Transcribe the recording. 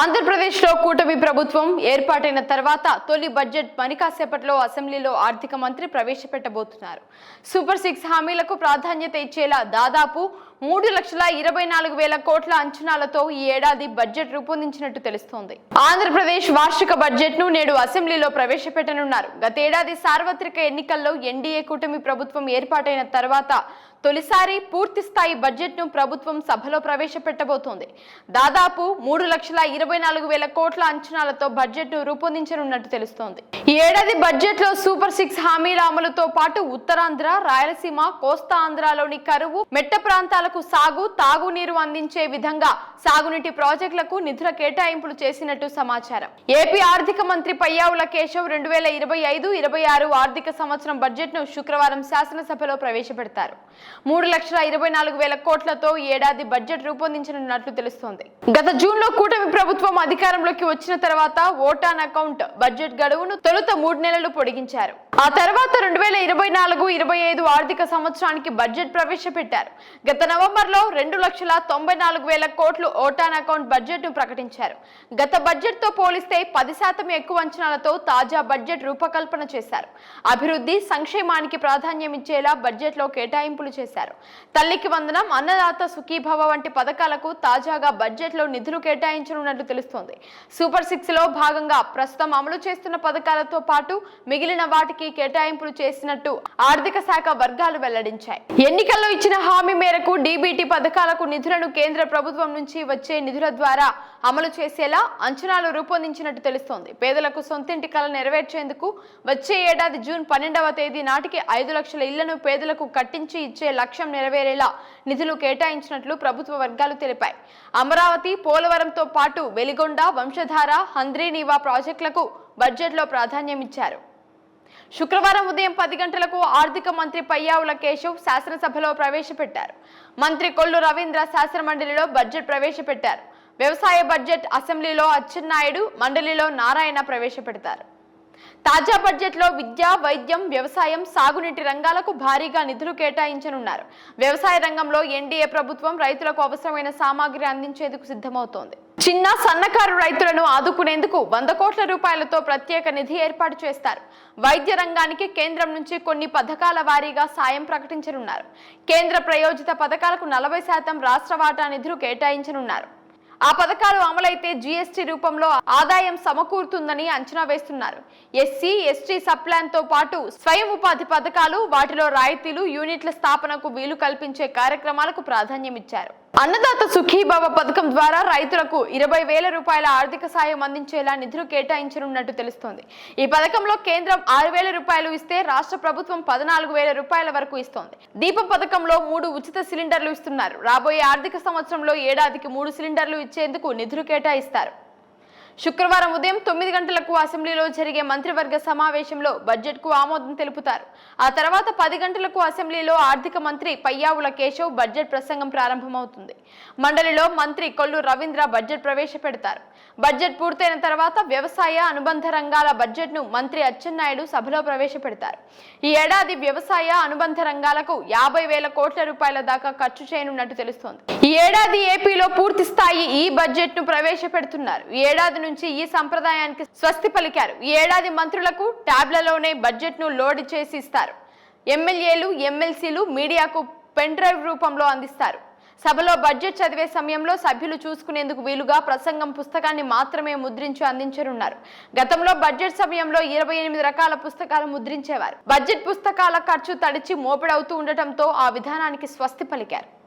ఆంధ్రప్రదేశ్లో కూటమి ప్రభుత్వం ఏర్పాటైన తర్వాత తొలి బడ్జెట్ పని కాసేపట్లో అసెంబ్లీలో ఆర్థిక మంత్రి ప్రవేశపెట్టబోతున్నారు. సూపర్ సిక్స్ హామీలకు ప్రాధాన్యత ఇచ్చేలా దాదాపు మూడు లక్షల ఇరవై నాలుగు వేల కోట్ల అంచనాలతో ఈ ఏడాది బడ్జెట్ రూపొందించినట్టు తెలుస్తోంది. ఆంధ్రప్రదేశ్ వార్షిక బడ్జెట్ను నేడు అసెంబ్లీలో ప్రవేశపెట్టనున్నారు. గతేడాది సార్వత్రిక ఎన్నికల్లో ఎన్డీఏ కూటమి ప్రభుత్వం ఏర్పాటైన తర్వాత తొలిసారి పూర్తి స్థాయి బడ్జెట్ను ప్రభుత్వం సభలో ప్రవేశపెట్టబోతోంది. దాదాపు మూడు లక్షల ఇరవై నాలుగు వేల కోట్ల అంచనాలతో బడ్జెట్ను రూపొందించనున్నట్టు తెలుస్తోంది. ఈ ఏడాది బడ్జెట్లో సూపర్ సిక్స్ హామీల అమలుతో పాటు ఉత్తరాంధ్ర రాయలసీమ కోస్తా ఆంధ్రలోని కరువు మెట్ట ప్రాంతాలకు సాగు తాగునీరు అందించే విధంగా సాగునీటి ప్రాజెక్టులకు నిధుల కేటాయింపులు చేసినట్టు సమాచారం. ఏపీ ఆర్థిక మంత్రి పయ్యావుల కేశవ్ రెండు వేల ఇరవై ఐదు ఇరవై ఆరు ఆర్థిక సంవత్సరం బడ్జెట్ను శుక్రవారం శాసనసభలో ప్రవేశపెడతారు. మూడు లక్షల ఇరవై నాలుగు వేల కోట్లతో ఏడాది బడ్జెట్ రూపొందించనున్నట్లు తెలుస్తోంది. గత జూన్లో కూటమి ప్రభుత్వం అధికారంలోకి వచ్చిన తర్వాత ఓటాన్ అకౌంట్ బడ్జెట్ గడువును తొలుత మూడు నెలలు పొడిగించారు. ఆ తర్వాత రెండు వేల ఇరవై నాలుగు ఇరవై ఐదు ఆర్థిక సంవత్సరానికి బడ్జెట్ ప్రవేశపెట్టారు. గత నవంబర్లో రెండు లక్షల తొంభై నాలుగు వేల కోట్లు ఓటాన్ అకౌంట్ బడ్జెట్ను ప్రకటించారు. గత బడ్జెట్తో పోలిస్తే పది శాతం ఎక్కువ అంచనాలతో తాజా బడ్జెట్ రూపకల్పన చేశారు. అభివృద్ధి సంక్షేమానికి ప్రాధాన్యం ఇచ్చేలా బడ్జెట్లో కేటాయింపులు చేశారు. తల్లికి వందనం అన్నదాత సుఖీభవ వంటి పథకాలకు తాజాగా బడ్జెట్లో నిధులు కేటాయించనున్నట్లు తెలుస్తోంది. సూపర్ సిక్స్లో భాగంగా ప్రస్తుతం అమలు చేస్తున్న పథకాలతో పాటు మిగిలిన వాటికి కేటాయింపులు చేసినట్టు ఆర్థిక శాఖ వర్గాలు వెల్లడించాయి. ఎన్నికల్లో ఇచ్చిన హామీ మేరకు డీబీటీ పథకాలకు నిధులను కేంద్ర ప్రభుత్వం నుంచి వచ్చే నిధుల ద్వారా అమలు చేసేలా అంచనాలు రూపొందించినట్టు తెలుస్తోంది. పేదలకు సొంతింటి కల నెరవేర్చేందుకు వచ్చే ఏడాది జూన్ పన్నెండవ తేదీ నాటికి ఐదు లక్షల ఇళ్ళను పేదలకు కట్టించి ఇచ్చే లక్ష్యం నెరవేరేలా నిధులు కేటాయించినట్లు ప్రభుత్వ వర్గాలు తెలిపాయి. అమరావతి పోలవరంతో పాటు వెలిగొండ వంశధార హంద్రీనీవా ప్రాజెక్టులకు బడ్జెట్లో ప్రాధాన్యమిచ్చారు. శుక్రవారం ఉదయం పది గంటలకు ఆర్థిక మంత్రి పయ్యావుల కేశవ్ శాసనసభలో ప్రవేశపెట్టారు. మంత్రి కొల్లు రవీంద్ర శాసన మండలిలో బడ్జెట్ ప్రవేశపెట్టారు. వ్యవసాయ బడ్జెట్ అసెంబ్లీలో అచ్చెన్నాయుడు మండలిలో నారాయణ ప్రవేశపెడతారు. తాజా బడ్జెట్లో విద్య వైద్యం వ్యవసాయం సాగునీటి రంగాలకు భారీగా నిధులు కేటాయించనున్నారు. వ్యవసాయ రంగంలో ఎన్డీఏ ప్రభుత్వం రైతులకు అవసరమైన సామాగ్రి అందించేందుకు సిద్ధమవుతోంది. చిన్న సన్నకారు రైతులను ఆదుకునేందుకు వంద కోట్ల రూపాయలతో ప్రత్యేక నిధి ఏర్పాటు చేస్తారు. వైద్య రంగానికి కేంద్రం నుంచి కొన్ని పథకాల వారీగా సాయం ప్రకటించనున్నారు. కేంద్ర ప్రయోజిత పథకాలకు నలభై శాతం రాష్ట్ర వాటా నిధులు కేటాయించనున్నారు. ఆ పథకాలు అమలైతే జీఎస్టీ రూపంలో ఆదాయం సమకూరుతుందని అంచనా వేస్తున్నారు. ఎస్సీ ఎస్టీ సప్లాన్తో పాటు స్వయం ఉపాధి పథకాలు వాటిలో రాయితీలు యూనిట్ల స్థాపనకు వీలు కల్పించే కార్యక్రమాలకు ప్రాధాన్యమిచ్చారు. అన్నదాత సుఖీభవ పథకం ద్వారా రైతులకు ఇరవై వేల రూపాయల ఆర్థిక సాయం అందించేలా నిధులు కేటాయించనున్నట్టు తెలుస్తోంది. ఈ పథకంలో కేంద్రం ఆరు వేల రూపాయలు ఇస్తే రాష్ట్ర ప్రభుత్వం పద్నాలుగు వేల రూపాయల వరకు ఇస్తోంది. దీపం పథకంలో మూడు ఉచిత సిలిండర్లు ఇస్తున్నారు. రాబోయే ఆర్థిక సంవత్సరంలో ఏడాదికి మూడు సిలిండర్లు ఇచ్చేందుకు నిధులు కేటాయిస్తారు. శుక్రవారం ఉదయం తొమ్మిది గంటలకు అసెంబ్లీలో జరిగే మంత్రివర్గ సమావేశంలో బడ్జెట్కు ఆమోదం తెలుపుతారు. ఆ తర్వాత పది గంటలకు అసెంబ్లీలో ఆర్థిక మంత్రి పయ్యావుల కేశవ్ బడ్జెట్ ప్రసంగం ప్రారంభమవుతుంది. మండలిలో మంత్రి కొల్లు రవీంద్ర బడ్జెట్ ప్రవేశపెడతారు. బడ్జెట్ పూర్తయిన తర్వాత వ్యవసాయ అనుబంధ రంగాల బడ్జెట్ను మంత్రి అచ్చెన్నాయుడు సభలో ప్రవేశపెడతారు. ఈ ఏడాది వ్యవసాయ అనుబంధ రంగాలకు యాభై వేల కోట్ల రూపాయల దాకా ఖర్చు చేయనున్నట్టు తెలుస్తోంది. ఈ ఏడాది ఏపీలో పూర్తి స్థాయి ఈ బడ్జెట్ను ప్రవేశపెడుతున్నారు. ఈ ఏడాది నుంచి ఈ సంప్రదాయానికి స్వస్తి పలికారు. ఈ ఏడాది మంత్రులకు ట్యాబ్లలోనే బడ్జెట్ను లోడ్ చేసి ఇస్తారు ఎమ్మెల్యేలు ఎమ్మెల్సీలు మీడియాకు పెన్ డ్రైవ్ రూపంలో అందిస్తారు. సభలో బడ్జెట్ చదివే సమయంలో సభ్యులు చూసుకునేందుకు వీలుగా ప్రసంగం పుస్తకాన్ని మాత్రమే ముద్రించి అందించనున్నారు. గతంలో బడ్జెట్ సమయంలో ఇరవై ఎనిమిది రకాల పుస్తకాలు ముద్రించేవారు. బడ్జెట్ పుస్తకాల ఖర్చు తడిచి మోపెడవుతూ ఉండటంతో ఆ విధానానికి స్వస్తి పలికారు.